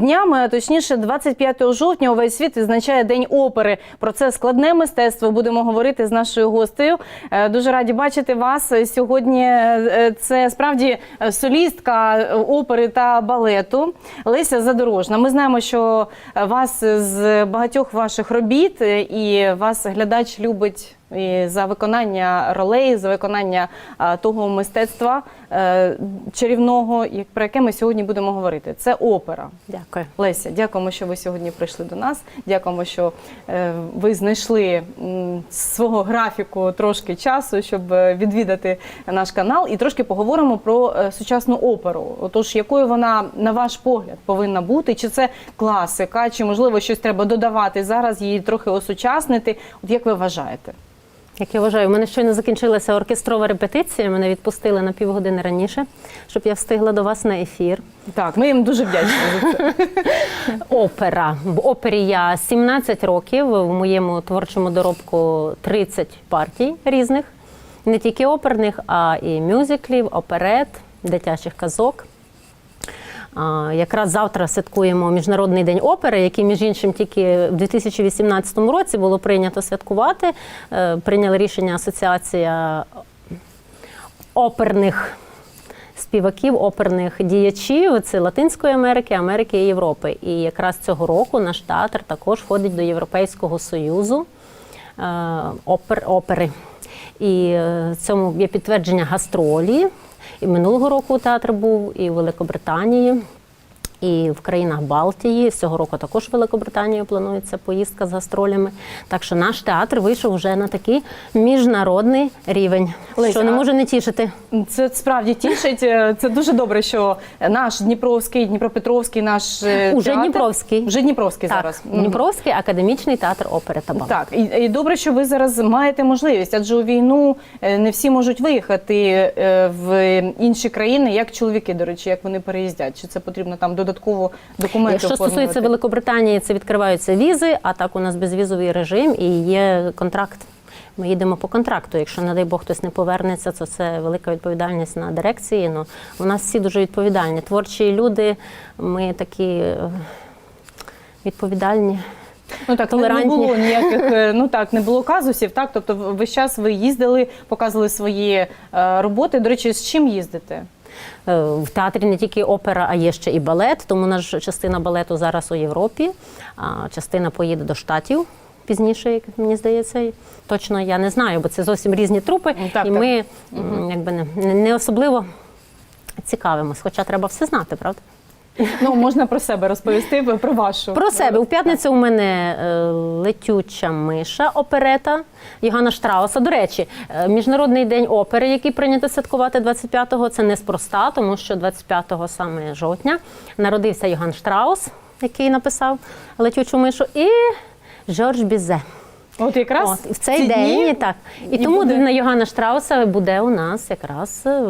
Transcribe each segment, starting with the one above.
Днями, а точніше, 25 жовтня, увесь світ відзначає День опери. Про це складне мистецтво будемо говорити з нашою гостею. Е, Дуже раді бачити вас сьогодні. е, Це справді е, солістка опери та балету Леся Задорожна. Ми знаємо, що вас з багатьох ваших робіт і вас глядач любить. І за виконання ролей, за виконання того мистецтва е, чарівного, як про яке ми сьогодні будемо говорити. Це опера. Дякую. Леся, дякуємо, що ви сьогодні прийшли до нас. Дякуємо, що е, ви знайшли свого графіку трошки часу, щоб е, відвідати наш канал, і трошки поговоримо про сучасну оперу. Отож, якою вона, на ваш погляд, повинна бути? Чи це класика, чи можливо щось треба додавати зараз, її трохи осучаснити? От як ви вважаєте? Як я вважаю, у мене щойно закінчилася оркестрова репетиція. Мене відпустили на півгодини раніше, щоб я встигла до вас на ефір. Так, ми їм дуже вдячні за це. Опера. В опері я 17 років. В моєму творчому доробку 30 партій різних, не тільки оперних, а і мюзиклів, оперет, дитячих казок. Якраз завтра святкуємо Міжнародний день опери, який, між іншим, тільки в 2018 році було прийнято святкувати. Е, Прийняла рішення Асоціація оперних співаків, оперних діячів це Латинської Америки, Америки і Європи. І якраз цього року наш театр також входить до Європейського союзу е, опер, опери. І е, цьому є підтвердження гастролі. І минулого року театр був і в Великобританії, і в країнах Балтії. Цього року також в Великобританію планується поїздка з гастролями. Так що наш театр вийшов вже на такий міжнародний рівень, Леся, що не може не тішити. Це справді тішить. Е, Це дуже добре, що наш Дніпровський, Дніпропетровський, наш е, Уже театр- Дніпровський. Вже Дніпровський Так, зараз. Дніпровський академічний театр опери та балету. Так, і, і добре, що ви зараз маєте можливість, адже у війну е, не всі можуть виїхати в інші країни, як чоловіки, до речі, як вони переїздять. Чи це потрібно там додатково документи Якщо оформлювати? стосується Великобританії, це відкриваються візи, а так у нас безвізовий режим і є контракт. Ми їдемо по контракту. Якщо, не дай Бог, хтось не повернеться, то це велика відповідальність на дирекції. Ну, у нас всі дуже відповідальні. Творчі люди, ми такі е, відповідальні. Ну так не- не було ніяких, е, ну так не було казусів. Так, тобто весь час ви їздили, показували свої е, роботи. До речі, з чим їздите? Е, В театрі не тільки опера, а є ще і балет. Тому наша частина балету зараз у Європі, а частина поїде до Штатів пізніше, як мені здається. Точно я не знаю, бо це зовсім різні трупи. Ну, так, і так. ми якби не- не особливо цікавимось, хоча треба все знати, правда? Ну можна про себе розповісти, про вашу Про себе. У п'ятницю у мене е, летюча миша, оперета Йоганна Штрауса. До речі, е, Міжнародний день опери, який прийнято святкувати 25-го, це неспроста, тому що 25-го саме жовтня народився Йоган Штраус, який написав летючу мишу, і Жорж Бізе. От якраз От, в цей ці день дні так. І, і тому буде. на Йоганна Штрауса буде у нас якраз е,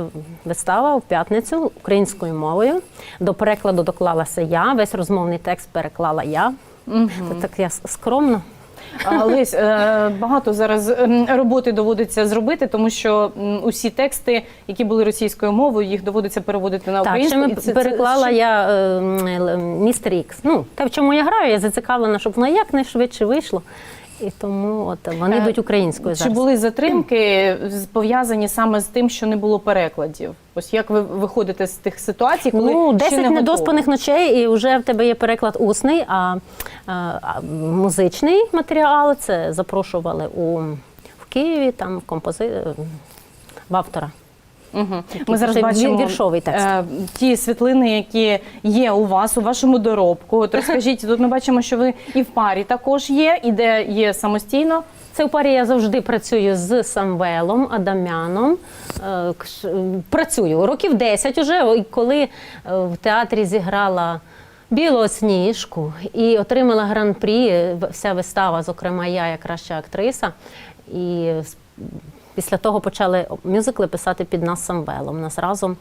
вистава в п'ятницю українською мовою. До перекладу доклалася я. Весь розмовний текст переклала я. Це так я скромно. Лесь, е, багато зараз ем, роботи доводиться зробити, тому що усі тексти, які були російською мовою, їх доводиться переводити на Так, українську. і це- це- переклала ще- я е, м, е, містер Ікс. Ну, те, в чому я граю, я зацікавлена, щоб воно якнайшвидше вийшло. І тому от вони Е, йдуть українською Чи були затримки пов'язані саме з тим, що не було перекладів? Ось як ви виходите з тих ситуацій, коли Ну, ще 10 не недоспаних ночей, і вже в тебе є переклад усний, а, а, а музичний матеріал це запрошували у, в Києві, там в компози... в автора. Угу. Ми зараз бачимо віршовий текст. е, ті світлини, які є у вас у вашому доробку. От розкажіть, тут ми бачимо, що ви і в парі також є, і де є самостійно. Це в парі я завжди працюю з Самвелом Адамяном. Е, кш- Працюю років 10 уже, і коли е, в театрі зіграла Білосніжку і отримала гран-прі, е, вся вистава, зокрема я як краща актриса. І с- після того почали мюзикли писати під нас Самвелом. У нас разом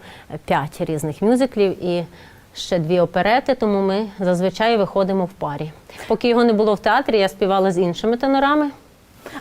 п'ять різних мюзиклів і ще дві оперети, тому ми зазвичай виходимо в парі. Поки його не було в театрі, я співала з іншими тенорами.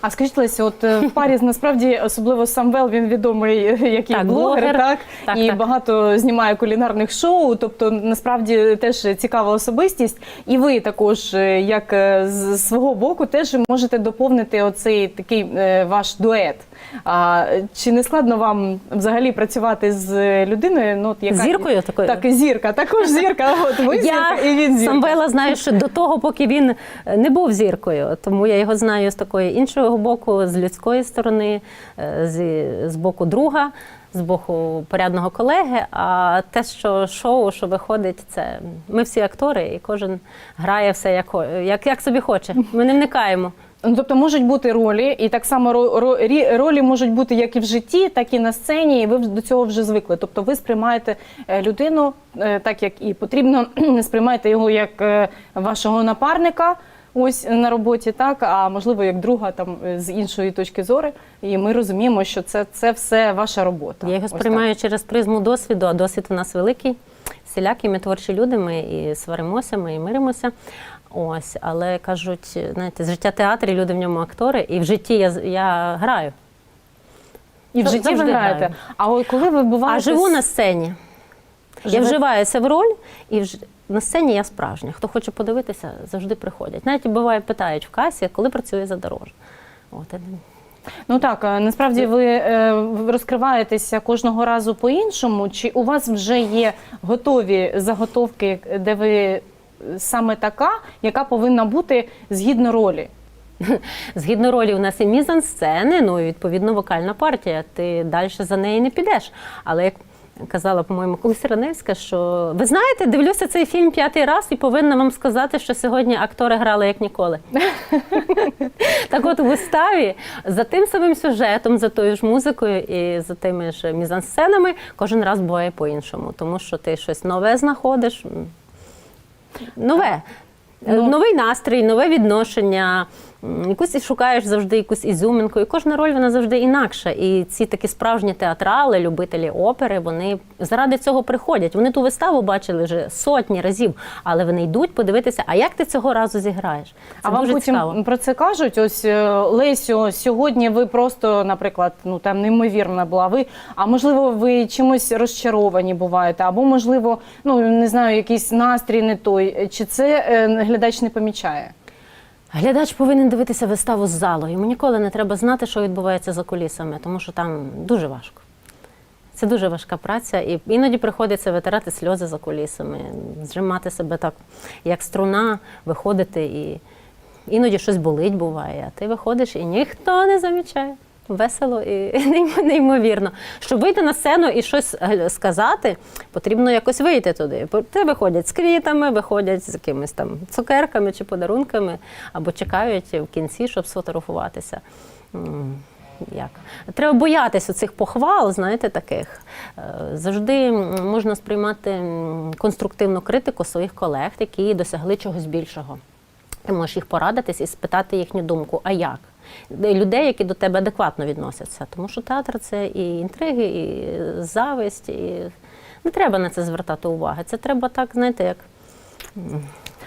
А скажіть, Лесю, от е, в парі насправді особливо Самвел, він відомий е, як і Так, блогер, блогер. так, Так, і так. багато знімає кулінарних шоу. Тобто, насправді теж цікава особистість. І ви також, е, як е, з свого боку, теж можете доповнити оцей такий е, ваш дует. А чи не складно вам взагалі працювати з людиною? Ну, от яка Зіркою такою? Так, і зірка, також зірка. От ви зірка, і він зірка. Самвела знаю, що до того, поки він е, не був зіркою, тому я його знаю з такої іншого боку, з людської сторони, е, з, з боку друга, з боку порядного колеги. А те, що шоу, що виходить, це ми всі актори, і кожен грає все як, як, як собі хоче. Ми не вникаємо. Ну, тобто можуть бути ролі, і так само ролі можуть бути як і в житті, так і на сцені, і ви до цього вже звикли. Тобто ви сприймаєте е, людину е, так, як і потрібно, не сприймаєте його як вашого напарника. Ось на роботі, так а можливо як друга там з іншої точки зору, і ми розуміємо, що це, це все ваша робота. Я його сприймаю через призму досвіду, а досвід у нас великий. Всілякі ми творчі люди, ми і сваримося, ми і миримося. Ось, але кажуть, знаєте, з життя театрі люди в ньому актори, і в житті я, я граю. і в житті ви граєте. граю. А коли ви буваєте А живу на сцені. Я вживаюся в роль, і вж... на сцені я справжня. Хто хоче подивитися, завжди приходять. Навіть буває, питають в касі, коли працює задорож. От, Ну так, е, насправді ви е, ви розкриваєтеся кожного разу по-іншому. Чи у вас вже є готові заготовки, де ви саме така, яка повинна бути згідно ролі? Згідно ролі, у нас і мізансцени, ну і відповідно вокальна партія. Ти далі за неї не підеш. Але як казала, по-моєму, колись Раневська, що ви знаєте, дивлюся цей фільм п'ятий раз і повинна вам сказати, що сьогодні актори грали як ніколи. так от у виставі за тим самим сюжетом, за тою ж музикою і за тими ж мізансценами кожен раз буває по-іншому, тому що ти щось нове знаходиш. Нове. Ну- Новий настрій, нове відношення. Якусь і шукаєш завжди якусь ізюминку. І кожна роль вона завжди інакша. І ці такі справжні театрали, любителі опери, вони заради цього приходять. Вони ту виставу бачили вже сотні разів, але вони йдуть подивитися, а як ти цього разу зіграєш? Це а вам потім цікаво. про це кажуть? Ось е, Лесю, сьогодні ви просто, наприклад, ну там неймовірна була ви. А можливо, ви чимось розчаровані буваєте, або можливо, ну не знаю, якийсь настрій не той. Чи це е, глядач не помічає? Глядач повинен дивитися виставу з залу. Йому ніколи не треба знати, що відбувається за кулісами, тому що там дуже важко. Це дуже важка праця, і іноді приходиться витирати сльози за кулісами, зжимати себе так, як струна, виходити і іноді щось болить буває, а ти виходиш і ніхто не замічає. Весело і неймовірно. Щоб вийти на сцену і щось сказати, потрібно якось вийти туди. Те виходять з квітами, виходять з якимись там цукерками чи подарунками, або чекають в кінці, щоб сфотографуватися. Як? Треба боятися цих похвал, знаєте, таких. Е, Завжди можна сприймати конструктивну критику своїх колег, які досягли чогось більшого. Ти можеш їх порадитись і спитати їхню думку, а як? Де- Людей, які до тебе адекватно відносяться. Тому що театр це і інтриги, і зависть, і не треба на це звертати уваги. Це треба так, знаєте, як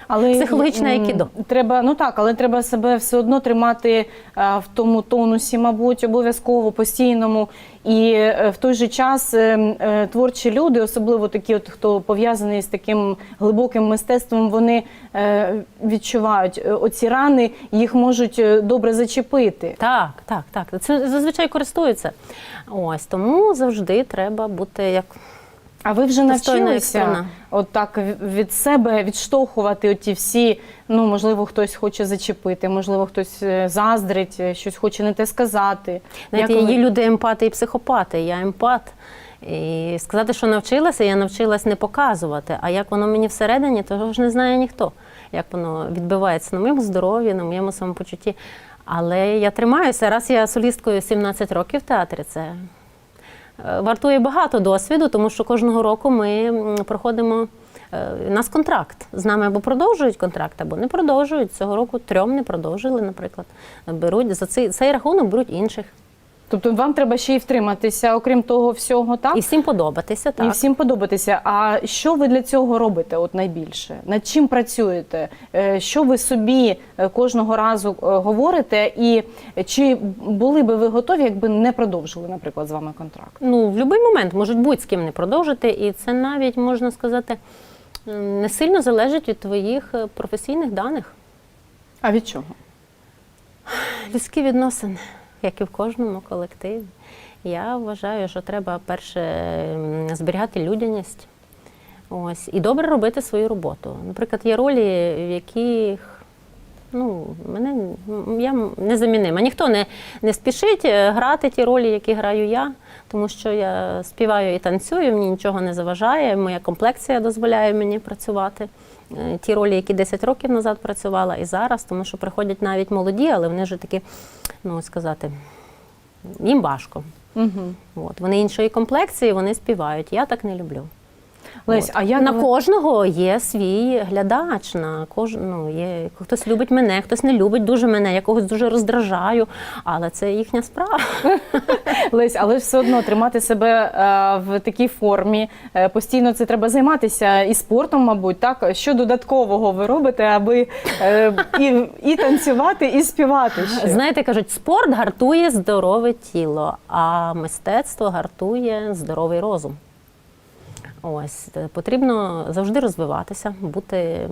Але Психологічне м, айкідо. Треба, ну так, але треба себе все одно тримати е, в тому тонусі, мабуть, обов'язково постійному. І е, в той же час е, е, творчі люди, особливо такі, от хто пов'язаний з таким глибоким мистецтвом, вони е, відчувають е, оці рани, їх можуть е, добре зачепити. так, так, так. Це зазвичай користуються. Ось тому завжди треба бути як А ви вже Достойна навчилися екстрена. от так від себе відштовхувати оті всі. Ну можливо, хтось хоче зачепити, можливо, хтось е, заздрить, е, щось хоче не те сказати. Знаєте, Як ви- є люди емпати і психопати. Я емпат. І сказати, що навчилася, я навчилась не показувати. А як воно мені всередині, того ж не знає ніхто. Як воно відбивається на моєму здоров'ї, на моєму самопочутті. Але я тримаюся. Раз я солісткою 17 років в театрі, це вартує багато досвіду, тому що кожного року ми проходимо. е, У нас контракт з нами або продовжують контракт, або не продовжують. Цього року трьом не продовжили, наприклад. Беруть за цей, цей рахунок беруть інших. Тобто вам треба ще й втриматися, окрім того всього, так? І всім подобатися, так. І всім подобатися. А що ви для цього робите? От найбільше? Над чим працюєте? Е, Що ви собі е, кожного разу е, говорите? І чи були би ви готові, якби не продовжили, наприклад, з вами контракт? Ну, в будь-який момент можуть будь-з ким не продовжити, і це навіть можна сказати не сильно залежить від твоїх професійних даних. А від чого? Людські відносини, як і в кожному колективі. Я вважаю, що треба перше зберігати людяність. Ось, і добре робити свою роботу. Наприклад, є ролі, в яких ну, мене я незамінима. Ніхто не, не спішить е, грати ті ролі, які граю я, тому що я співаю і танцюю, мені нічого не заважає, моя комплекція дозволяє мені працювати. Е, Ті ролі, які 10 років назад працювала і зараз, тому що приходять навіть молоді, але вони вже такі, ну сказати, їм важко. Угу. От. Вони іншої комплекції, вони співають. Я так не люблю. Лесь, а як на ви- кожного є свій глядач. На кож... ну, є... Хтось любить мене, хтось не любить дуже мене, я когось дуже роздражаю, але це їхня справа. Лесь, але ж все одно тримати себе е, в такій формі. е, постійно це треба займатися і спортом, мабуть, так що додаткового ви робите, аби е, і, і танцювати, і співати ще. Знаєте, кажуть, спорт гартує здорове тіло, а мистецтво гартує здоровий розум. Ось е, потрібно завжди розвиватися, бути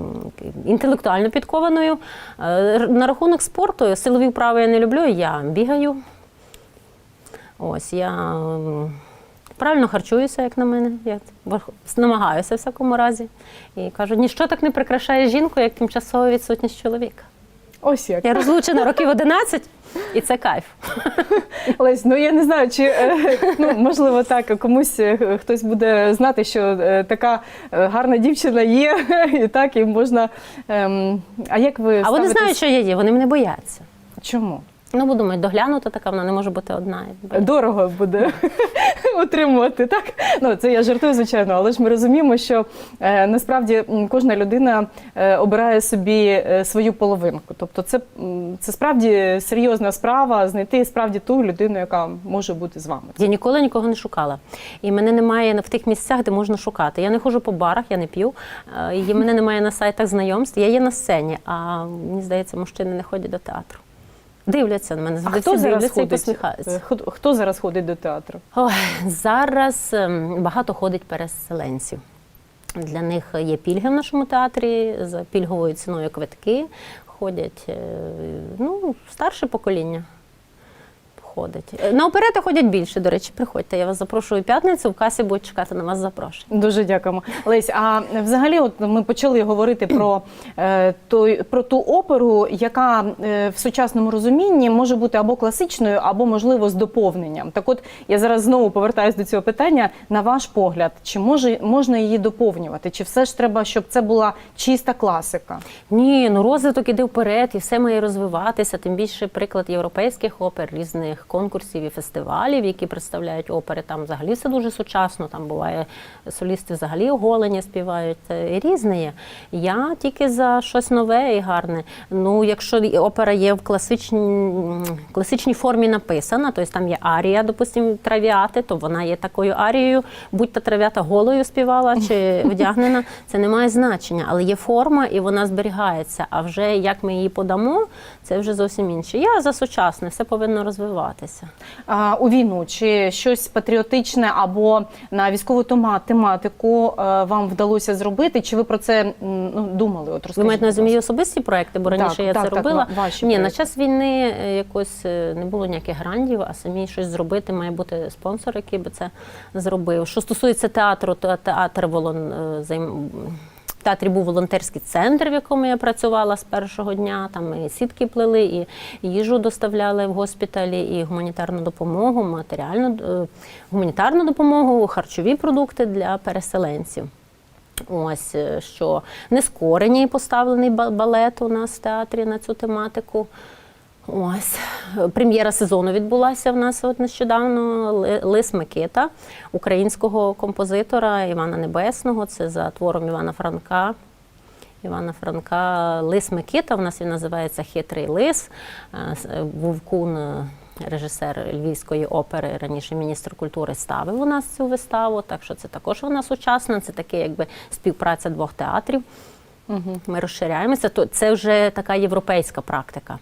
інтелектуально підкованою. Е, На рахунок спорту силові вправи я не люблю. Я бігаю. Ось я правильно харчуюся, як на мене. Я намагаюся в всякому разі. І кажуть, ніщо так не прикрашає жінку, як тимчасова відсутність чоловіка. Ось як. Я розлучена років 11, і це кайф. Лесь, ну я не знаю, чи е, ну, можливо так комусь е, хтось буде знати, що е, така гарна дівчина є, і так і можна. ем, А як ви А вони ставитесь- знають, що я є, вони мене бояться. чому? Ну, бо думають, доглянута така, вона не може бути одна. Дорого буде утримувати, так? Ну це я жартую, звичайно, але ж ми розуміємо, що е, насправді кожна людина е, обирає собі е, свою половинку. Тобто, це, це справді серйозна справа знайти справді ту людину, яка може бути з вами. Я ніколи нікого не шукала. І мене немає в тих місцях, де можна шукати. Я не ходжу по барах, я не п'ю. е, І мене немає на сайтах знайомств. Я є на сцені, а мені здається, мужчини не ходять до театру. Дивляться на мене, завжди хто всі зараз дивляться і посміхаються. Е, Хто, хто зараз ходить до театру? Ой, зараз ем, багато ходить переселенців. Для них є пільги в нашому театрі за пільговою ціною квитки. Ходять е, ну, старше покоління. Ходить. Е, На оперети ходять більше, до речі, приходьте. Я вас запрошую п'ятницю, в касі будуть чекати на вас запрошення. Дуже дякуємо. Лесь, а взагалі, от ми почали говорити про, е, той, про ту оперу, яка е, в сучасному розумінні може бути або класичною, або, можливо, з доповненням. Так от я зараз знову повертаюся до цього питання. На ваш погляд, чи може, можна її доповнювати? Чи все ж треба, щоб це була чиста класика? Ні, ну розвиток іде вперед, і все має розвиватися. Тим більше приклад європейських опер, різних конкурсів і фестивалів, які представляють опери. Там взагалі все дуже сучасно. Там буває солісти взагалі оголені співають. Це різне є. Я тільки за щось нове і гарне. Ну, якщо опера є в класичній, класичній формі написана, тобто там є арія, допустимо, травіати, то вона є такою арією, будь та трав'ята голою співала чи вдягнена, це не має значення, але є форма і вона зберігається. А вже як ми її подамо, це вже зовсім інше. Я за сучасне, все повинно розвиватися. А, у війну чи щось патріотичне або на військову тематику е, вам вдалося зробити? Чи ви про це ну, думали? От Ви розкажіть, маєте на ласка. особисті проекти, бо раніше Так, я так, це так, робила. ва- ваші Ні, на час війни е, якось е, не було ніяких грандів, а самі щось зробити має бути спонсор, який би це зробив. Що стосується театру, то театр волон займ. Театрі був волонтерський центр, в якому я працювала з першого дня. Там і сітки плели, і їжу доставляли в госпіталі, і гуманітарну допомогу, матеріальну е, гуманітарну допомогу, харчові продукти для переселенців. Ось е, що нескорені поставлений ба- балет у нас в театрі на цю тематику. Ось прем'єра сезону відбулася в нас от нещодавно. Лис Микита українського композитора Івана Небесного. Це за твором Івана Франка. Івана Франка Лис Микита. У нас він називається Хитрий лис. Е, е, Вовкун е, режисер Львівської опери, раніше міністр культури, ставив у нас цю виставу. Так що це також вона сучасна. Це таке, якби співпраця двох театрів. Ми розширяємося. То це вже така європейська практика.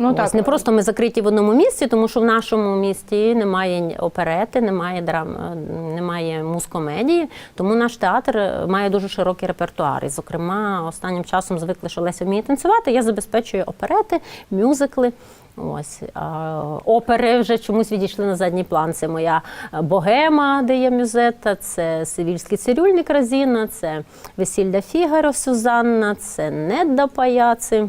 Ну Ось, не просто ми закриті в одному місці, тому що в нашому місті немає оперети, немає драм, е, немає мускомедії. Тому наш театр е, має дуже широкий репертуар. І, зокрема, останнім часом звикли, що Леся вміє танцювати. Я забезпечую оперети, мюзикли. Ось а, опери вже чомусь відійшли на задній план. Це моя богема, де є мюзета, це Сивільський цирюльник Разіна, це Весілля Фігаро Сюзанна, це Недда Паяци.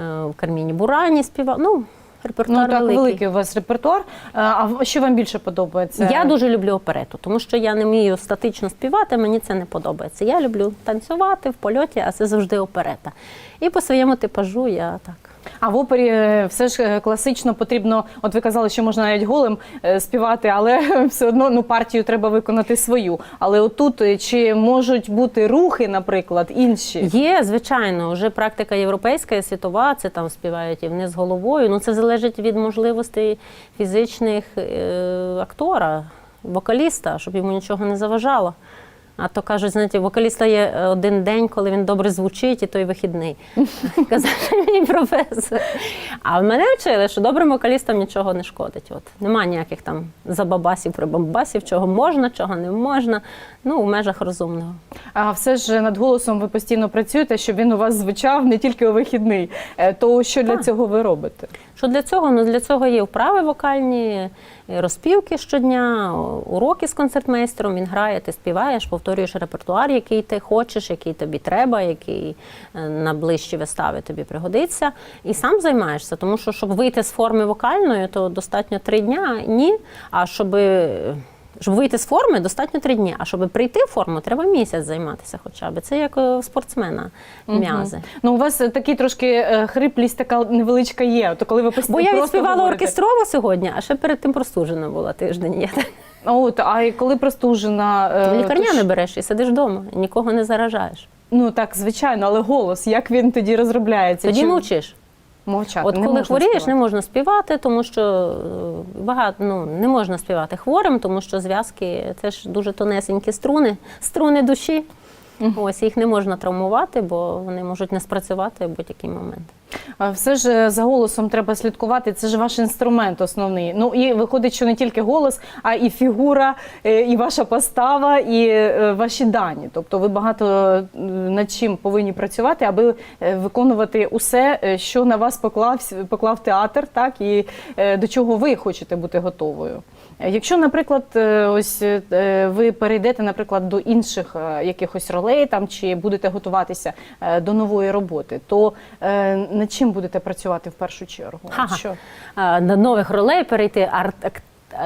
Е, В Карміні Бурані співав. Ну, репертуар Ну так, великий. великий у вас репертуар. А а що вам більше подобається? Я дуже люблю оперету, тому що я не вмію статично співати, мені це не подобається. Я люблю танцювати в польоті, а це завжди оперета. І по своєму типажу я так. А в опері е, все ж е, класично потрібно. От ви казали, що можна навіть голим е, співати, але все одно ну партію треба виконати свою. Але отут чи можуть бути рухи, наприклад, інші? Є, звичайно, вже практика європейська і світова, це там співають і вниз головою. Ну це залежить від можливостей фізичних е, актора, вокаліста, щоб йому нічого не заважало. А то кажуть, знаєте, вокаліста є е, один день, коли він добре звучить, і той вихідний. Казав мій професор. А в мене вчили, що добрим вокалістам нічого не шкодить. От нема ніяких там забабасів, прибамбасів, чого можна, чого не можна. Ну, у межах розумного. А все ж над голосом ви постійно працюєте, щоб він у вас звучав не тільки у вихідний. Е, То що для Так. цього ви робите? Що для цього? Ну для цього є вправи вокальні, е, розпівки щодня, уроки з концертмейстером. Він грає, ти співаєш, повторюєш репертуар, який ти хочеш, який тобі треба, який е, на ближчі вистави тобі пригодиться. І сам займаєшся, тому що щоб вийти з форми вокальної, то достатньо три дня. Ні. А щоб, щоб вийти з форми, достатньо три дні. А щоб прийти в форму, треба місяць займатися хоча б. Це як у спортсмена м'язи. Ну у вас е, такий трошки е, хриплість, така невеличка є. То коли ви постійно Бо я відспівала говорите. оркестрово сьогодні, а ще перед тим простужена була тиждень. Я От, а коли простужена, е, в лікарня не береш і сидиш вдома, нікого не заражаєш. Ну так, звичайно, але голос, як він тоді розробляється? Тоді Чи мовчиш. Мовчати. От не коли хворієш, співати? не можна співати, тому що е, багато ну не можна співати хворим, тому що зв'язки це ж дуже тонесенькі струни, струни душі. Ось їх не можна травмувати, бо вони можуть не спрацювати в будь-який момент. А Все ж е, за голосом треба слідкувати. Це ж ваш інструмент основний. Ну і виходить, що не тільки голос, а і фігура, е, і ваша постава, і е, ваші дані. Тобто ви багато над чим повинні працювати, аби виконувати усе, що на вас поклав, поклав театр, так і до чого ви хочете бути готовою. Е, Якщо, наприклад, е, ось е, ви перейдете, наприклад, до інших е, якихось ролей там чи будете готуватися е, до нової роботи, то е, над чим будете працювати в першу чергу? Ха-ха. Що? На нових ролей перейти арт.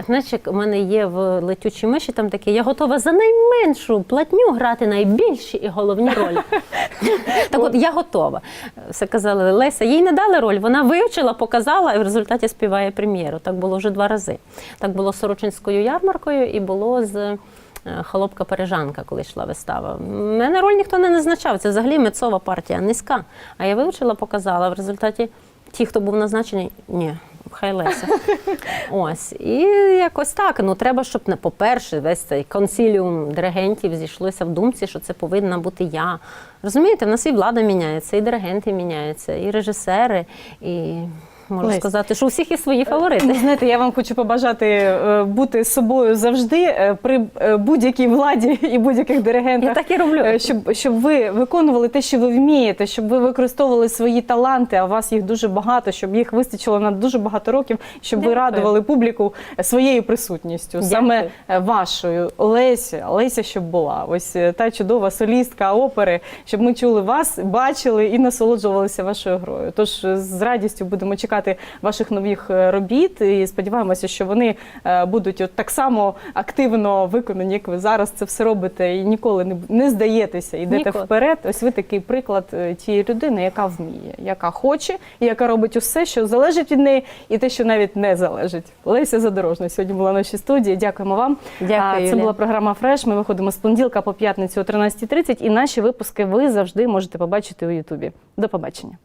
Знаєш, як у мене є в летючій миші там таке, я готова за найменшу платню грати найбільші і головні ролі. так от я готова. Все казали, Леся, їй не дали роль, вона вивчила, показала і в результаті співає прем'єру. Так було вже два рази. Так було з Сорочинською ярмаркою і було з. е, Холопка Парижанка, коли йшла вистава. Мене роль ніхто не назначав. Це взагалі мецова партія низька. А я вивчила, показала. В результаті ті, хто був назначений, ні, хай Леся. Ось. І якось так. Ну треба, щоб по-перше, весь цей консіліум диригентів зійшлося в думці, що це повинна бути я. Розумієте, в нас і влада міняється, і диригенти міняються, і режисери, і можу Лесь. сказати, що у всіх є свої фаворити. Ну, знаєте, я вам хочу побажати е, бути собою завжди е, при е, будь-якій владі і будь-яких диригентах. Я так і роблю. Е, Щоб, щоб ви виконували те, що ви вмієте, щоб ви використовували свої таланти, а у вас їх дуже багато, щоб їх вистачило на дуже багато років, щоб ви Дякую. радували публіку своєю присутністю, саме Дякую. е, вашою Леся, Леся, щоб була. Ось е, та чудова солістка опери, щоб ми чули вас, бачили і насолоджувалися вашою грою. Тож е, з радістю будемо чекати ваших нових е, робіт і сподіваємося, що вони е, будуть от так само активно виконані, як ви зараз це все робите, і ніколи не, не здаєтеся, йдете Ніколи. вперед. Ось ви такий приклад е, тієї людини, яка вміє, яка хоче, і яка робить усе, що залежить від неї, і те, що навіть не залежить. Леся Задорожна сьогодні була в нашій студії. Дякуємо вам. Дякую, Це була програма Фреш. Ми виходимо з понеділка по п'ятницю о 13.30 і наші випуски ви завжди можете побачити у Ютубі. До побачення.